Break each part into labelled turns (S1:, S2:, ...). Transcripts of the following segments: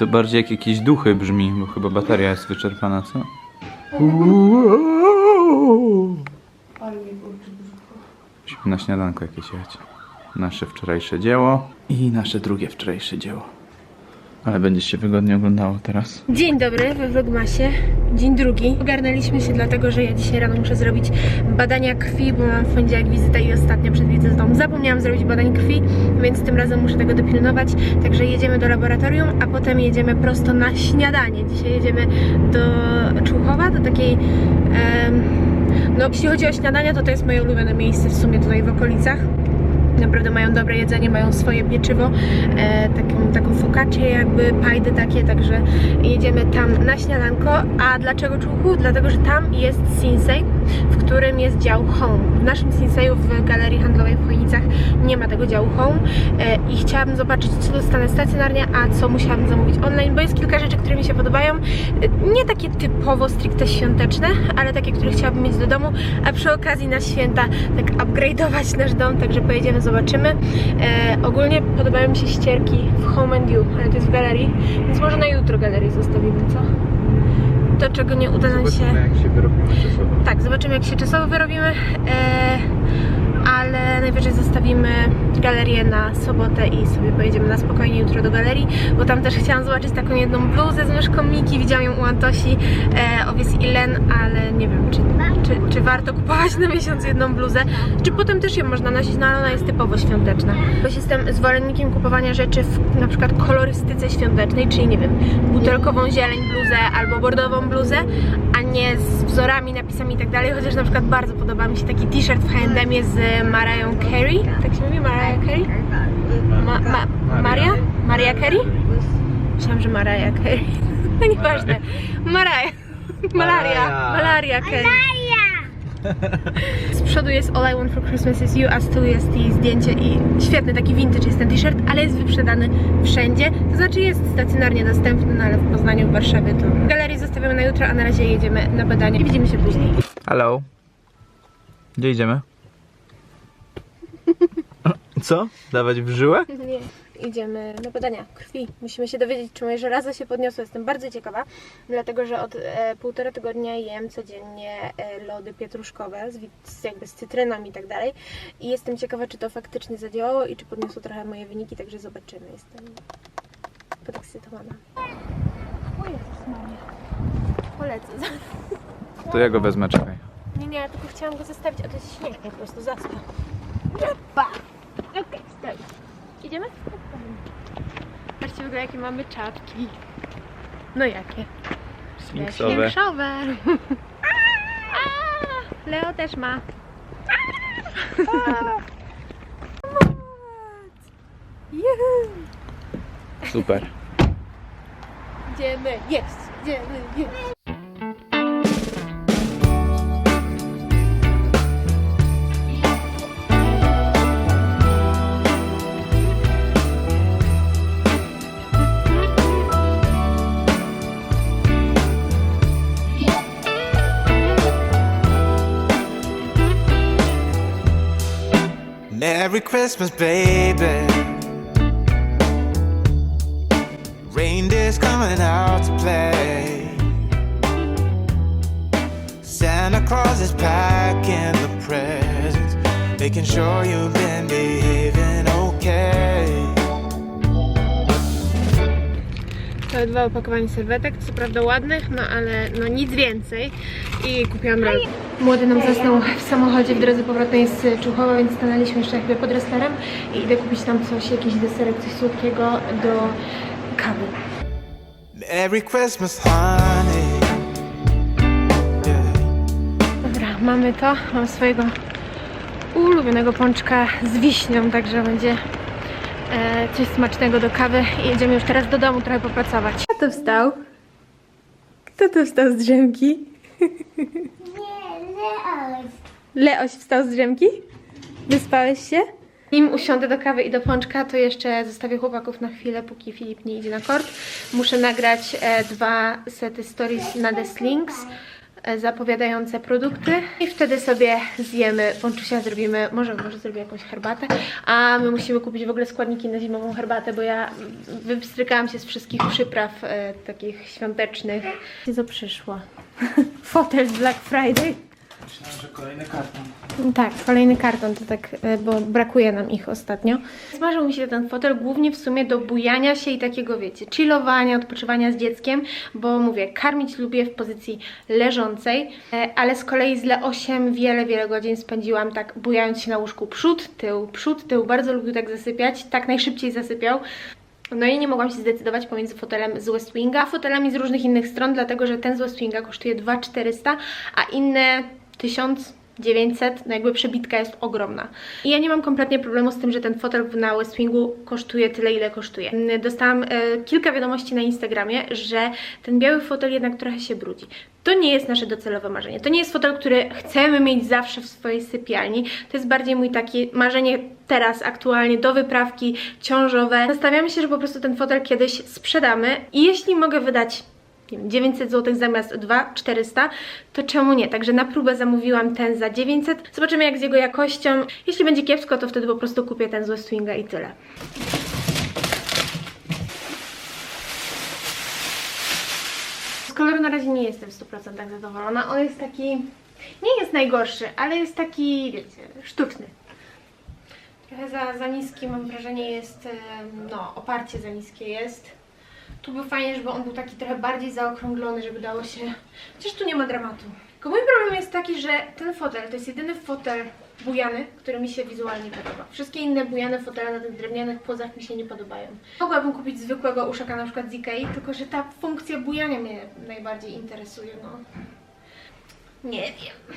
S1: To bardziej jak jakieś duchy brzmi, bo chyba bateria jest wyczerpana, co? Musimy na śniadanko jakieś jechać. Nasze wczorajsze dzieło i nasze drugie wczorajsze dzieło. Ale będzie się wygodnie oglądało teraz.
S2: Dzień dobry we Vlogmasie, dzień drugi. Ogarnęliśmy się dlatego, że ja dzisiaj rano muszę zrobić badania krwi, bo mam w poniedziałek wizytę i ostatnio przed wizytą zapomniałam zrobić badań krwi, więc tym razem muszę tego dopilnować. Także jedziemy do laboratorium, a potem jedziemy prosto na śniadanie. Dzisiaj jedziemy do Człuchowa, do takiej... no jeśli chodzi o śniadania, to to jest moje ulubione miejsce w sumie tutaj w okolicach. Naprawdę mają dobre jedzenie, mają swoje pieczywo, e, taką, taką focaccię jakby, pajdy takie, także jedziemy tam na śniadanko. A dlaczego Człuchów? Dlatego, że tam jest Sinsei, w którym jest dział Home. W naszym Sinseju w galerii handlowej w Chojnicach nie ma tego działu Home e, i chciałabym zobaczyć, co dostanę stacjonarnie, a co musiałabym zamówić online, bo jest kilka rzeczy, które mi się podobają. E, Nie takie typowo stricte świąteczne, ale takie, które chciałabym mieć do domu, a przy okazji na święta tak upgrade'ować nasz dom, także pojedziemy, zobaczymy. E, ogólnie podobają mi się ścierki w Home and You, ale to jest w galerii, więc może na jutro galerię zostawimy, co? To, czego nie uda nam się...
S1: jak się wyrobimy czasowo.
S2: Tak, zobaczymy jak się czasowo wyrobimy, e, ale najwyżej zostawimy galerię na sobotę i sobie pojedziemy na spokojnie jutro do galerii, bo tam też chciałam zobaczyć taką jedną bluzę z myszką Miki, widziałam ją u Antosi, e, Owies i Len, ale nie wiem, czy, czy, czy warto kupować na miesiąc jedną bluzę, czy potem też ją można nosić, no ale ona jest typowo świąteczna. Bo jestem zwolennikiem kupowania rzeczy w na przykład kolorystyce świątecznej, czyli nie wiem, butelkową zieleń bluzę albo bordową bluzę, a nie z wzorami, napisami i tak dalej, chociaż na przykład bardzo podoba mi się taki t-shirt w H&M z Mariah Carey, tak się mówi? Mariah Carey? Ma, ma, Maria? Maria Carey? Myślałam, że Mariah Carey. No nieważne. Mariah. Malaria. Malaria Carey. Z przodu jest All I Want for Christmas is You, a z tyłu jest i zdjęcie i świetny taki vintage jest ten t-shirt, ale jest wyprzedany wszędzie. To znaczy jest stacjonarnie dostępny, no ale w Poznaniu, w Warszawie to w galerii zostawiamy na jutro, a na razie jedziemy na badanie i widzimy się później.
S1: Hello. Gdzie idziemy? Co? Dawać w żyłę?
S2: Nie, idziemy na badania krwi. Musimy się dowiedzieć, czy moje żelazo się podniosło. Jestem bardzo ciekawa, dlatego że od e, półtora tygodnia jem codziennie e, lody pietruszkowe, z, jakby z cytryną i tak dalej. I jestem ciekawa, czy to faktycznie zadziałało i czy podniosło trochę moje wyniki, także zobaczymy. Jestem podekscytowana. O Jezus Maria. Polecę.
S1: To ja go wezmę, czekaj.
S2: Nie, nie, tylko chciałam go zostawić, a to jest śnieg po prostu, zaspał. Pa! Okej, stoi. Idziemy? Patrzcie w ogóle jakie mamy czapki. No jakie?
S1: Sfinksowe.
S2: A, Leo też ma.
S1: Super.
S2: Idziemy, jest! Idziemy, jest!
S3: Christmas, baby. Reindeer's coming out to play. Santa Claus is packing the presents, making sure you've been behaving okay.
S2: Dwa opakowania serwetek, co prawda ładnych, no ale no nic więcej. I kupiłam rol. Młody nam zasnął w samochodzie w drodze powrotnej z Czuchowa, więc stanęliśmy jeszcze jakby pod resterem i idę kupić tam coś, jakiś deserek, coś słodkiego do kawy.
S3: Merry Christmas, honey. Yeah.
S2: Dobra, mamy to. Mam swojego ulubionego pączka z wiśnią, także będzie e, coś smacznego do kawy i jedziemy już teraz do domu trochę popracować. Kto tu wstał? Kto tu wstał z drzemki? Leoś wstał z drzemki? Wyspałeś się? Nim usiądę do kawy i do pączka, to jeszcze zostawię chłopaków na chwilę, póki Filip nie idzie na kort. Muszę nagrać e, dwa sety stories na The Slings. e, zapowiadające produkty i wtedy sobie zjemy ponczusia, zrobimy, może, może zrobię jakąś herbatę, a my musimy kupić w ogóle składniki na zimową herbatę, bo ja wystrykałam się z wszystkich przypraw e, takich świątecznych. Co przyszło? Fotel z Black Friday.
S1: Myślałem, że kolejny karton.
S2: Tak, kolejny karton, to tak, e, bo brakuje nam ich ostatnio. Smażył mi się ten fotel głównie w sumie do bujania się i takiego, wiecie, chillowania, odpoczywania z dzieckiem, bo mówię, karmić lubię w pozycji leżącej, e, ale z kolei z Le 8 wiele, wiele godzin spędziłam tak bujając się na łóżku przód, tył, przód, tył. Bardzo lubił tak zasypiać, tak najszybciej zasypiał. No i nie mogłam się zdecydować pomiędzy fotelem z West Winga, a fotelami z różnych innych stron, dlatego że ten z West Winga kosztuje 2400, a inne 1900, no jakby przebitka jest ogromna. I ja nie mam kompletnie problemu z tym, że ten fotel na West kosztuje tyle, ile kosztuje. Dostałam e, kilka wiadomości na Instagramie, że ten biały fotel jednak trochę się brudzi. To nie jest nasze docelowe marzenie. To nie jest fotel, który chcemy mieć zawsze w swojej sypialni. To jest bardziej mój taki marzenie teraz, aktualnie, do wyprawki ciążowe. Nastawiamy się, że po prostu ten fotel kiedyś sprzedamy i jeśli mogę wydać wiem, 900 zł zamiast 2 400, to czemu nie? Także na próbę zamówiłam ten za 900. Zobaczymy jak z jego jakością. Jeśli będzie kiepsko, to wtedy po prostu kupię ten z West Winga i tyle. Z koloru na razie nie jestem w 100% zadowolona. On jest taki... Nie jest najgorszy, ale jest taki, wiecie, sztuczny. Trochę za, za niski mam wrażenie jest, no oparcie za niskie jest. Tu był fajnie, żeby on był taki trochę bardziej zaokrąglony, żeby dało się... Chociaż tu nie ma dramatu. Tylko mój problem jest taki, że ten fotel to jest jedyny fotel bujany, który mi się wizualnie podoba. Wszystkie inne bujane fotele na tych drewnianych płozach mi się nie podobają. Mogłabym kupić zwykłego uszaka na przykład z Ikei, tylko że ta funkcja bujania mnie najbardziej interesuje, no. Nie wiem.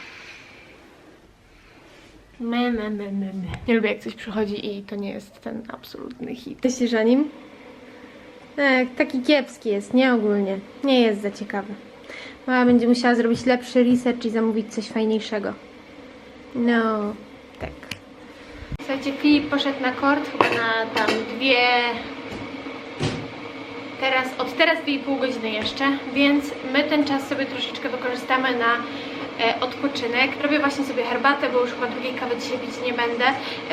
S2: Me, me, me, me, me. Nie lubię jak coś przychodzi i to nie jest ten absolutny hit. Myślisz o nim? Tak, taki kiepski jest, nie ogólnie. Nie jest za ciekawy. Mama będzie musiała zrobić lepszy research i zamówić coś fajniejszego. No, tak. Słuchajcie, Filip poszedł na kort chyba na tam dwie... Teraz, od teraz dwie i pół godziny jeszcze, więc my ten czas sobie troszeczkę wykorzystamy na e, odpoczynek. Robię właśnie sobie herbatę, bo już chyba drugiej kawy dzisiaj pić nie będę.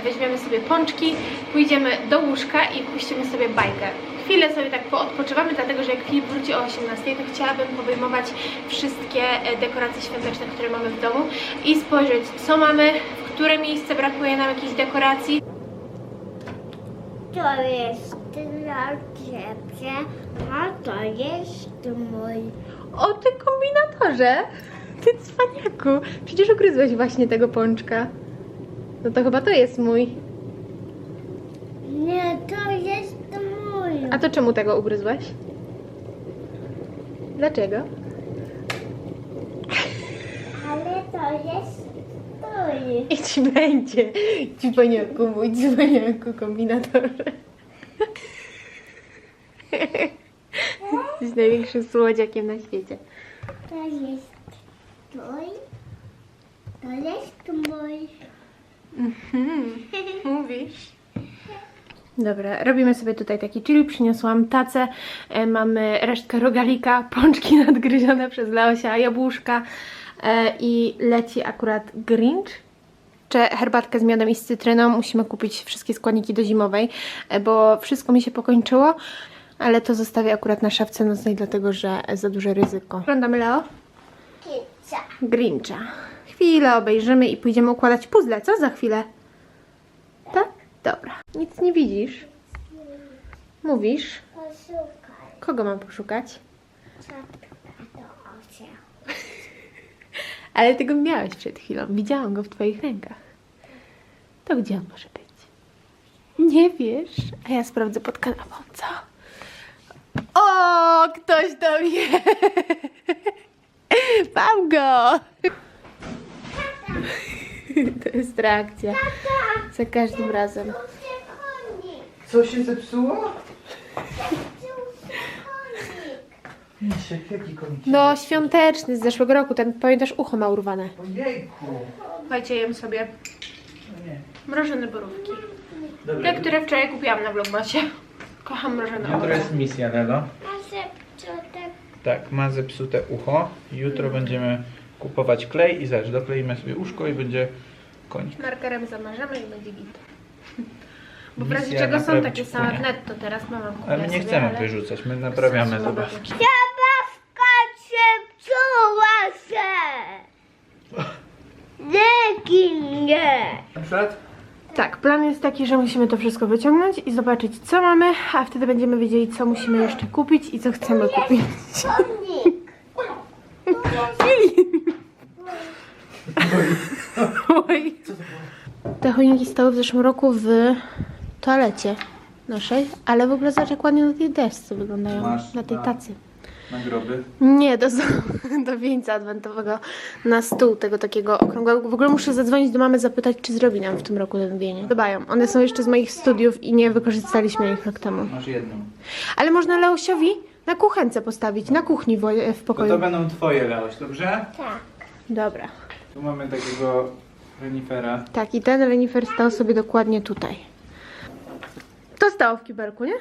S2: Weźmiemy sobie pączki, pójdziemy do łóżka i puścimy sobie bajkę. Chwilę sobie tak poodpoczywamy, dlatego że jak Filip wróci o 18, to chciałabym powyjmować wszystkie e, dekoracje świąteczne, które mamy w domu i spojrzeć, co mamy, w które miejsce brakuje nam jakichś dekoracji.
S4: To jest dla ciebie, a to jest mój.
S2: O, ty kombinatorze! Ty cwaniaku! Przecież ugryzłeś właśnie tego pączka. No to chyba to jest mój.
S4: Nie, to jest mój.
S2: A to czemu tego ugryzłeś? Dlaczego?
S4: Ale to jest mój.
S2: I ci będzie. Cwaniaku, mój cwaniaku kombinatorze. Jesteś największym słodziakiem na świecie.
S4: To jest mój. To jest mój.
S2: Mówisz? Dobra, robimy sobie tutaj taki chill. Przyniosłam tacę, e, mamy resztkę rogalika, pączki nadgryzione przez Leosia, jabłuszka e, i leci akurat Grinch. Czy herbatkę z miodem i z cytryną. Musimy kupić wszystkie składniki do zimowej, e, bo wszystko mi się pokończyło, ale to zostawię akurat na szafce nocnej, dlatego że za duże ryzyko. Oglądamy Leo?
S4: Pizza.
S2: Grincha. Chwilę obejrzymy i pójdziemy układać puzzle. Co za chwilę? Dobra. Nic nie widzisz? Mówisz?
S4: Poszukaj.
S2: Kogo mam poszukać?
S4: Czapka do oczu.
S2: Ale ty go miałeś przed chwilą. Widziałam go w twoich rękach. To gdzie on może być? Nie wiesz? A ja sprawdzę pod kanapą, co? O, ktoś to wie! Mam go! To jest reakcja. Za każdym razem.
S1: Co się zepsuło? Misiek, jaki konik?
S2: No, świąteczny z zeszłego roku. Ten, pamiętasz, ucho ma urwane.
S1: Ojejku.
S2: Słuchajcie, jem sobie
S1: No nie.
S2: mrożone borówki.
S1: Dobra.
S2: Te, które wczoraj kupiłam na Vlogmasie. Kocham mrożone
S1: Jutro jest misja, Lelo.
S4: Tak,
S1: ma zepsute ucho. Jutro będziemy kupować klej i zobacz, dokleimy sobie łóżko i będzie koń.
S2: Markerem zamarzamy i będzie git. Bo w
S1: Misja
S2: razie czego są
S1: naprawić
S2: takie same w netto teraz mama kupiła
S1: Ale my nie
S2: sobie,
S1: chcemy
S2: ale...
S1: wyrzucać, my naprawiamy
S2: Chcę
S1: zabawki.
S4: Zabawka się psuła się. Nie, nie.
S1: Na przykład?
S2: Tak, plan jest taki, że musimy to wszystko wyciągnąć i zobaczyć co mamy, a wtedy będziemy wiedzieli co musimy jeszcze kupić i co chcemy kupić. Oj. Te choinki stały w zeszłym roku w toalecie naszej, ale w ogóle zobacz jak ładnie na tej desce wyglądają,
S1: Masz
S2: na tej
S1: na-
S2: tacy. Nie, do, do wieńca adwentowego na stół tego takiego okrągłego. W ogóle muszę zadzwonić do mamy, zapytać, czy zrobi nam w tym roku ten wieniec. Dbają. One są jeszcze z moich studiów i nie wykorzystaliśmy ich rok temu.
S1: Masz jedną.
S2: Ale można Leosiowi na kuchence postawić, na kuchni w, w
S1: To
S2: pokoju.
S1: to będą twoje, Leoś, dobrze?
S4: Tak.
S2: Dobra.
S1: Tu mamy takiego renifera.
S2: Tak, i ten renifer stał sobie dokładnie tutaj. To stało w kibelku, nie?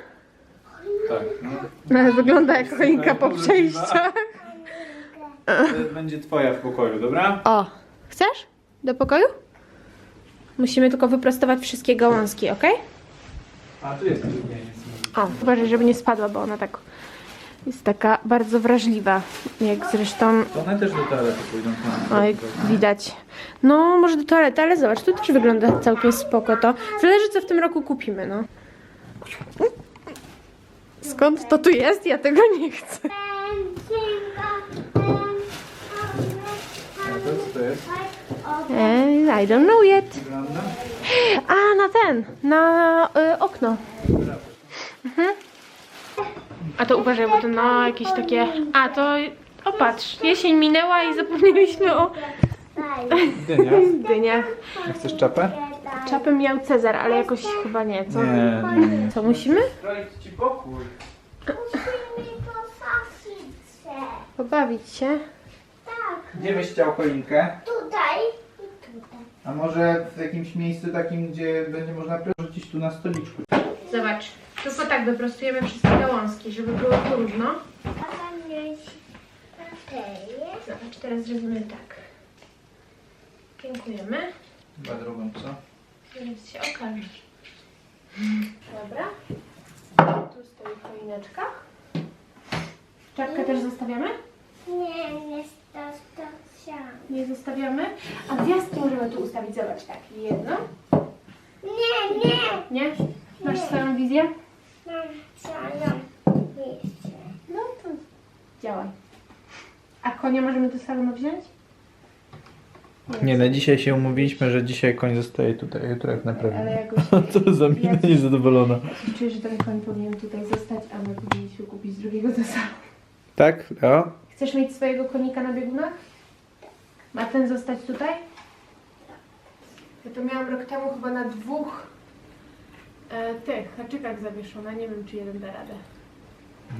S1: Tak, no.
S2: No, ale wygląda jak choinka po przejściach.
S1: To będzie twoja w pokoju, dobra?
S2: O, chcesz? Do pokoju? Musimy tylko wyprostować wszystkie gałązki, ok?
S1: A tu jest drugieniec.
S2: O, uważaj, żeby nie spadła, bo ona tak jest taka bardzo wrażliwa. Jak zresztą,
S1: To one też do toalety pójdą.
S2: oj, widać. No, może do toalety, ale zobacz, tu też wygląda całkiem spoko to. Zależy, co w tym roku kupimy, no. Skąd to tu jest? Ja tego nie chcę. I don't know yet. A, na ten, na y, okno. Mhm. A to uważaj, bo to no jakieś takie... A, to... O, patrz, jesień minęła i zapomnieliśmy o
S1: Dynia.
S2: dyniach.
S1: A chcesz czapę?
S2: Czapę miał Cezar, ale jakoś chyba nie, co?
S1: Nie, nie.
S2: Co, musimy?
S1: Stroić ci pokój.
S4: Musimy posadzić się.
S2: Pobawić się.
S4: Tak,
S1: Gdzie byś chciał choinkę?
S4: tutaj i tutaj.
S1: A może w jakimś miejscu takim, gdzie będzie można rzucić tu na stoliczku?
S2: Zobacz, tylko tak wyprostujemy wszystkie gałązki, żeby było próżno.
S4: A tam jest papiery.
S2: Zobacz, teraz zrobimy tak. Dziękujemy.
S1: Chyba drugą, co?
S2: Zaraz się okaże. Dobra. Tu stoi choineczka. Czapkę też zostawiamy?
S4: Nie, nie sam.
S2: Nie zostawiamy. A gwiazdki możemy tu ustawić. Zobacz, tak. Jedno.
S4: Nie, nie.
S2: Nie? Masz swoją wizję? No to działaj. A konia możemy do salonu wziąć?
S1: Nie, na dzisiaj się umówiliśmy, że dzisiaj koń zostaje tutaj, jutro jak
S2: Ale jakoś
S1: Co za mina niezadowolona.
S2: czuję, że ten koń powinien tutaj zostać, a my powinniśmy kupić drugiego do salonu.
S1: Tak, Leo?
S2: Chcesz mieć swojego konika na biegunach? Ma ten zostać tutaj? Ja to miałam rok temu chyba na dwóch e, tych haczykach zawieszona. Nie wiem, czy jeden da radę.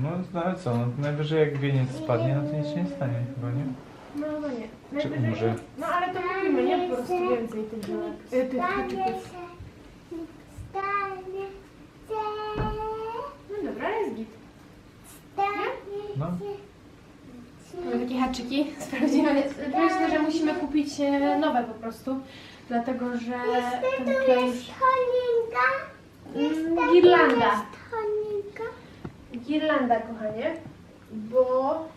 S1: No, no ale co, no, najwyżej jak wieniec spadnie, no to nic się nie stanie chyba, nie?
S2: No, no nie.
S1: Umrze?
S2: No ale to mówimy, nie? Po prostu więcej tych, żelek, e, tych
S4: Stanie
S2: haczyków.
S4: się. Stanie się.
S2: No dobra, ale jest git.
S4: Stanie
S1: No.
S2: Mamy takie haczyki. Sprawdzimy. Myślę, że musimy kupić e, nowe po prostu. Dlatego, że ten klej...
S4: jest choinka.
S2: Mm, Girlanda. Girlanda, kochanie, bo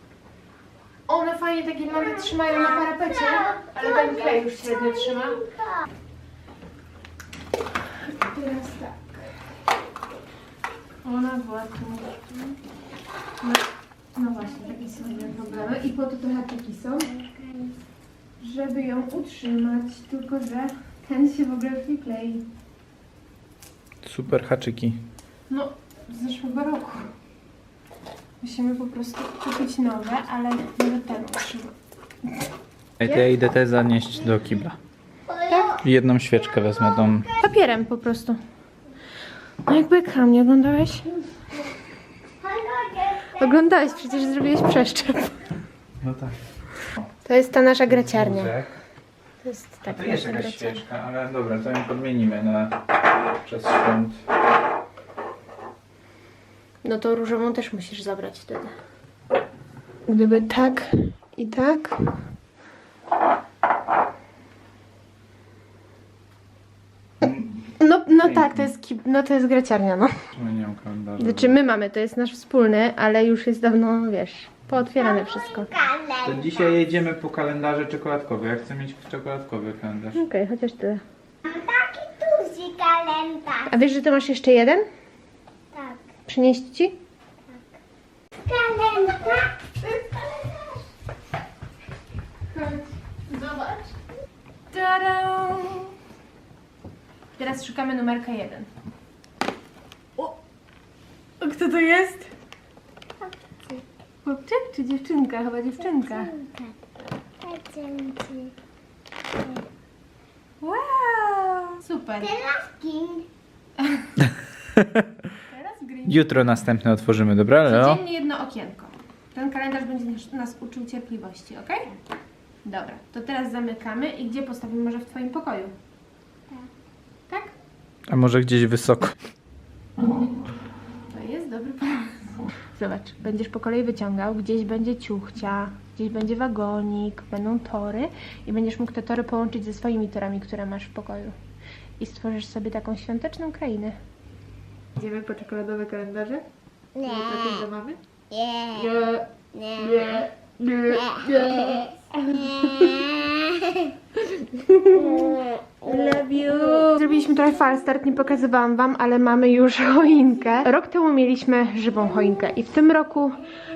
S2: one fajnie te girlandy trzymają na parapecie, ale ten klej już średnio trzyma. Teraz tak. Ona była tu. No, no właśnie, takie są problemy. I po to te haczyki są, żeby ją utrzymać, tylko że ten się w ogóle już nie klei.
S1: Super haczyki.
S2: No, z zeszłego roku. Musimy po prostu kupić nowe, ale może ten utrzyma.
S1: Ej, to ja idę te zanieść do kibla.
S2: Tak?
S1: I jedną świeczkę wezmę tą.
S2: Papierem po prostu. No jak Beckham, nie oglądałeś? Oglądałeś, przecież zrobiłeś przeszczep.
S1: No tak.
S2: To jest ta nasza graciarnia. To jest tak.
S1: To jest jakaś świeczka, ale dobra, to ją podmienimy na czas świąt.
S2: No to różową też musisz zabrać wtedy. Gdyby tak i tak. No, no tak, to jest, no to jest graciarnia, no.
S1: No nie mam kalendarza.
S2: Znaczy my mamy, to jest nasz wspólny, ale już jest dawno, wiesz, pootwierane wszystko.
S1: To dzisiaj jedziemy po kalendarze czekoladkowe. Ja chcę mieć czekoladkowy kalendarz.
S2: Okej, chociaż tyle.
S4: Mam taki duży kalendarz.
S2: A wiesz, że ty masz jeszcze jeden?
S4: Tak.
S2: Przynieść ci?
S4: Kalendarz.
S2: Zobacz. Tada! Teraz szukamy numerka jeden. O! A kto to jest? Chłopczyk czy dziewczynka? Chyba dziewczynka.
S4: Patrzcie.
S2: Wow! Super.
S4: Teraz kim?
S2: Teraz green.
S1: Jutro następne otworzymy, dobra, Leo?
S2: Codziennie jedno okienko. Ten kalendarz będzie nas- nas uczył cierpliwości, ok? Dobra, to teraz zamykamy i gdzie postawimy może w Twoim pokoju? Tak?
S1: A może gdzieś wysoko?
S2: To jest dobry pomysł. Zobacz, będziesz po kolei wyciągał, gdzieś będzie ciuchcia, gdzieś będzie wagonik, będą tory i będziesz mógł te tory połączyć ze swoimi torami, które masz w pokoju. I stworzysz sobie taką świąteczną krainę. Idziemy po czekoladowe kalendarze?
S4: Nie.
S2: Takie zabawy?
S4: Nie.
S2: Nie.
S4: Nie.
S2: Nie. Love you. Zrobiliśmy trochę falstart, nie pokazywałam wam, ale mamy już choinkę. Rok temu mieliśmy żywą choinkę i w tym roku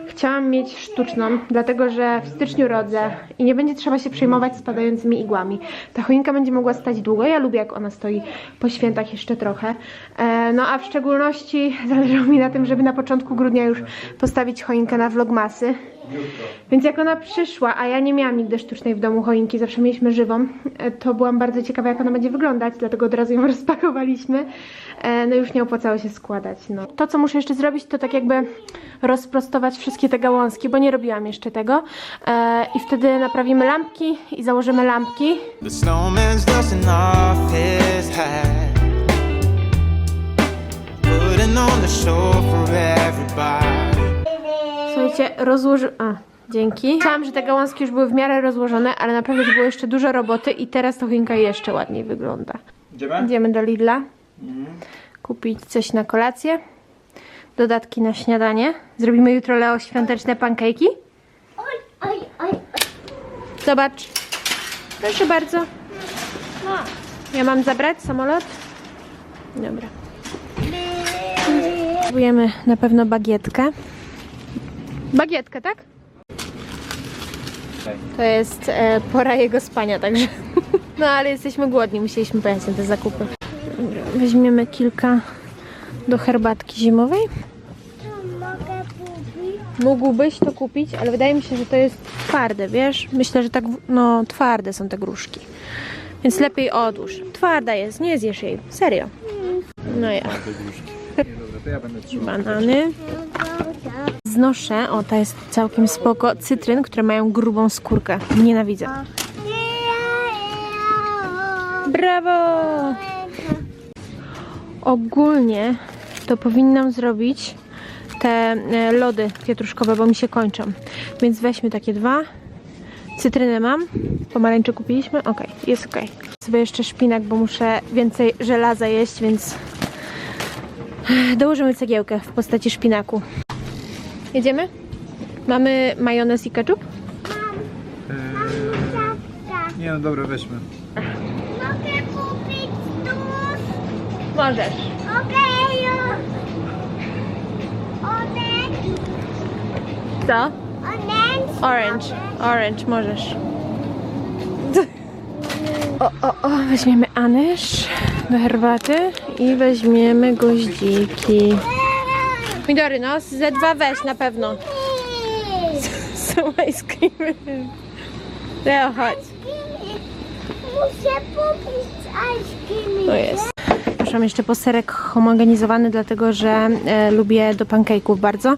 S2: chciałam mieć sztuczną, dlatego że w styczniu rodzę i nie będzie trzeba się przejmować spadającymi igłami. Ta choinka będzie mogła stać długo. Ja lubię jak ona stoi po świętach jeszcze trochę. E, no a w szczególności zależało mi na tym, żeby na początku grudnia już postawić choinkę na vlogmasy. Więc jak ona przyszła, a ja nie miałam nigdy sztucznej w domu choinki, zawsze mieliśmy żywą, e, to byłam bardzo ciekawa, jak ona będzie wyglądać, dlatego od razu ją rozpakowaliśmy. E, No już nie opłacało się składać. No. To, co muszę jeszcze zrobić, to tak jakby rozprostować wszystkie te gałązki, bo nie robiłam jeszcze tego. E, I wtedy naprawimy lampki i założymy lampki.
S3: The
S2: Słuchajcie, rozłoży... A, dzięki. Myślałam, że te gałązki już były w miarę rozłożone, ale naprawdę to było jeszcze dużo roboty i teraz ta choinka jeszcze ładniej wygląda.
S1: Idziemy?
S2: Idziemy do Lidla kupić coś na kolację, dodatki na śniadanie. Zrobimy jutro Leo świąteczne pankejki.
S4: Oj, oj, oj.
S2: Zobacz. Proszę bardzo. Ja mam zabrać samolot? Dobra. Próbujemy na pewno bagietkę. Bagietkę, tak? To jest e, pora jego spania, także. No ale jesteśmy głodni, musieliśmy pojechać na te zakupy. Dobra, weźmiemy kilka do herbatki zimowej. Mógłbyś to kupić, ale wydaje mi się, że to jest twarde, wiesz? Myślę, że tak, no twarde są te gruszki. Więc lepiej odłóż. Twarda jest, nie zjesz jej. Serio. No ja.
S1: Dobra, to ja będę trzymał.
S2: Banany. Znoszę, o ta jest całkiem spoko, cytryn, które mają grubą skórkę. Nienawidzę. Brawo! Ogólnie to powinnam zrobić te e, lody pietruszkowe, bo mi się kończą. Więc weźmy takie dwa. Cytrynę mam. Pomarańcze kupiliśmy. Ok, jest ok. Sobie jeszcze szpinak, bo muszę więcej żelaza jeść, więc dołożymy cegiełkę w postaci szpinaku. Jedziemy? Mamy majonez i ketchup?
S4: Ciastka.
S1: Nie no dobra, weźmy.
S4: Mogę kupić tuż?
S2: Możesz.
S4: Okej, już. Orange.
S2: Co?
S4: Orange.
S2: Orange. Orange, możesz. O, o, o, weźmiemy anyż do herbaty i weźmiemy goździki. Pomidory, no, ze dwa weź na pewno. Są ice creamy. Leo, chodź.
S4: Muszę kupić ice cream.
S2: To jest. Poszłam jeszcze po serek homogenizowany, dlatego że e, lubię do pancake'ów bardzo.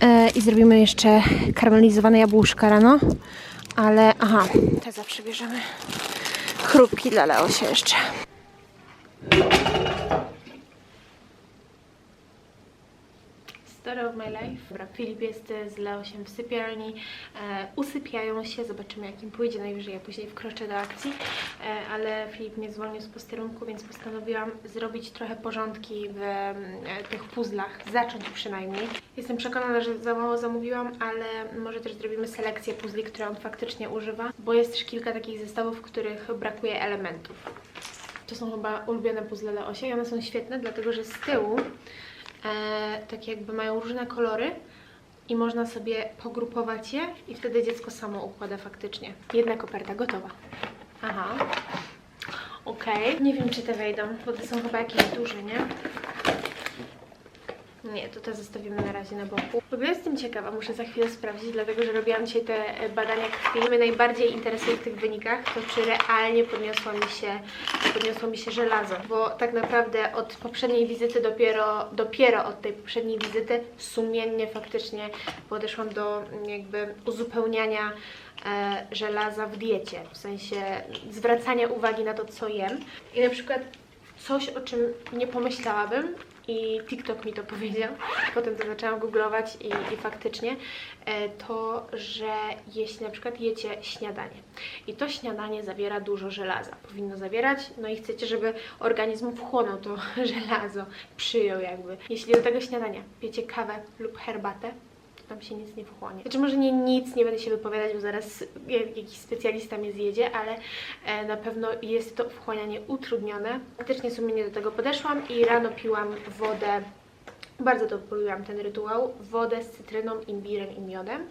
S2: E, I zrobimy jeszcze karmelizowane jabłuszka rano. Ale, aha, te zawsze bierzemy. Chrupki dla Leosia jeszcze. Story of my life. Dobra, Filip jest e, z Leosiem w sypialni, e, usypiają się, zobaczymy jak im pójdzie, najwyżej ja później wkroczę do akcji, e, ale Filip mnie zwolnił z posterunku, więc postanowiłam zrobić trochę porządki w e, tych puzzlach, zacząć przynajmniej. Jestem przekonana, że za mało zamówiłam, ale może też zrobimy selekcję puzli, które on faktycznie używa, bo jest też kilka takich zestawów, w których brakuje elementów. To są chyba ulubione puzzle Leosia i one są świetne, dlatego że z tyłu e, tak jakby mają różne kolory i można sobie pogrupować je i wtedy dziecko samo układa faktycznie. Jedna koperta gotowa. Aha. Okej. Nie wiem, czy te wejdą, bo te są chyba jakieś duże, nie? Nie, to te zostawimy na razie na boku. W ogóle jestem ciekawa, muszę za chwilę sprawdzić, dlatego że robiłam dzisiaj te e, badania krwi. Mnie najbardziej interesuje w tych wynikach to, czy realnie podniosło mi się, podniosło mi się żelazo. Bo tak naprawdę od poprzedniej wizyty dopiero, dopiero od tej poprzedniej wizyty sumiennie faktycznie podeszłam do mm, jakby uzupełniania e, żelaza w diecie. W sensie zwracania uwagi na to, co jem. I na przykład coś, o czym nie pomyślałabym i TikTok mi to powiedział, potem to zaczęłam googlować i, i faktycznie e, to, że jeśli na przykład jecie śniadanie i to śniadanie zawiera dużo żelaza, powinno zawierać, no i chcecie, żeby organizm wchłonął to żelazo, przyjął jakby. Jeśli do tego śniadania piecie kawę lub herbatę, tam się nic nie wchłonie. Znaczy może nie nic, nie będę się wypowiadać, bo zaraz jak- jakiś specjalista mnie zjedzie, ale e, na pewno jest to wchłanianie utrudnione. Faktycznie sumiennie do tego podeszłam i rano piłam wodę bardzo to polubiłam ten rytuał. Wodę z cytryną, imbirem i miodem.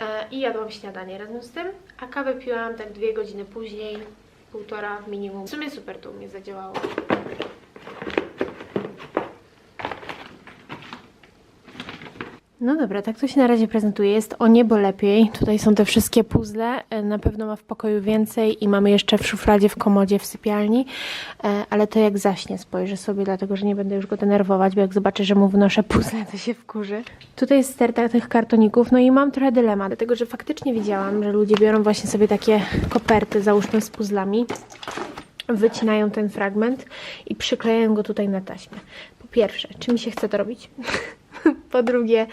S2: E, I jadłam śniadanie razem z tym, a kawę piłam tak dwie godziny później, półtora minimum. W sumie super to u mnie zadziałało. No dobra, tak to się na razie prezentuje. Jest o niebo lepiej. Tutaj są te wszystkie puzzle. E, Na pewno ma w pokoju więcej i mamy jeszcze w szufladzie, w komodzie, w sypialni. E, Ale to jak zaśnie spojrzę sobie, dlatego że nie będę już go denerwować, bo jak zobaczę, że mu wnoszę puzzle, to się wkurzy. Tutaj jest sterta tych kartoników, no i mam trochę dylemat, dlatego że faktycznie widziałam, że ludzie biorą właśnie sobie takie koperty, załóżmy z puzzlami wycinają ten fragment i przyklejają go tutaj na taśmę. Po pierwsze, czy mi się chce to robić? po drugie,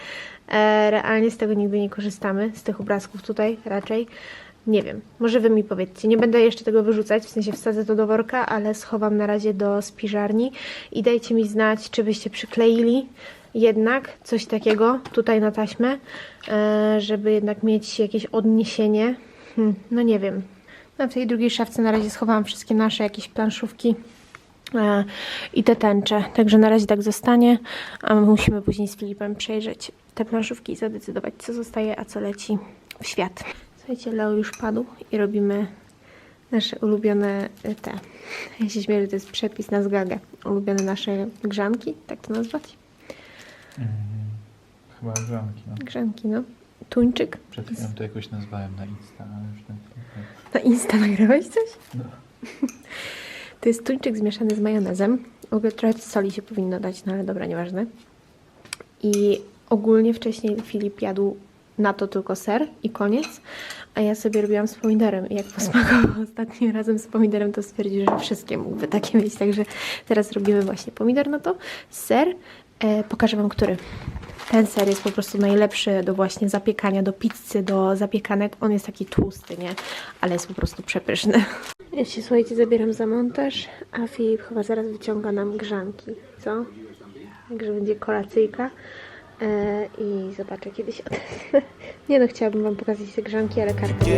S2: e, realnie z tego nigdy nie korzystamy, z tych obrazków tutaj raczej. Nie wiem, może wy mi powiedzcie. Nie będę jeszcze tego wyrzucać, w sensie wsadzę to do worka, ale schowam na razie do spiżarni i dajcie mi znać, czy byście przykleili jednak coś takiego tutaj na taśmę, e, żeby jednak mieć jakieś odniesienie. Hmm, no nie wiem, w tej drugiej szafce na razie schowałam wszystkie nasze jakieś planszówki i te tęcze. Także na razie tak zostanie, a my musimy później z Filipem przejrzeć te planszówki i zadecydować, co zostaje, a co leci w świat. Słuchajcie, Leo już padł i robimy nasze ulubione e, te. Ja się śmieję, to jest przepis na zgagę. Ulubione nasze grzanki, tak to nazwać?
S1: Chyba grzanki, no.
S2: Grzanki, no. Tuńczyk.
S1: Przed chwilą to jakoś nazwałem na Insta, ale już tak...
S2: Na Insta nagrałeś coś?
S1: No.
S2: To jest tuńczyk zmieszany z majonezem. W ogóle trochę soli się powinno dać, no ale dobra, nieważne. I ogólnie wcześniej Filip jadł na to tylko ser i koniec, a ja sobie robiłam z pomidorem. I jak posmakował ostatnim razem z pomidorem, to stwierdził, że wszystkie mógłby takie mieć. Także teraz robimy właśnie pomidor na to, ser. E, pokażę Wam, który. Ten ser jest po prostu najlepszy do właśnie zapiekania, do pizzy, do zapiekanek. On jest taki tłusty, nie? Ale jest po prostu przepyszny. Ja się, słuchajcie, zabieram za montaż, a Filip chyba zaraz wyciąga nam grzanki, co? Także będzie kolacyjka. E, I zobaczę kiedyś odezwę. Nie no, chciałabym Wam pokazać te grzanki, ale kartę
S3: Give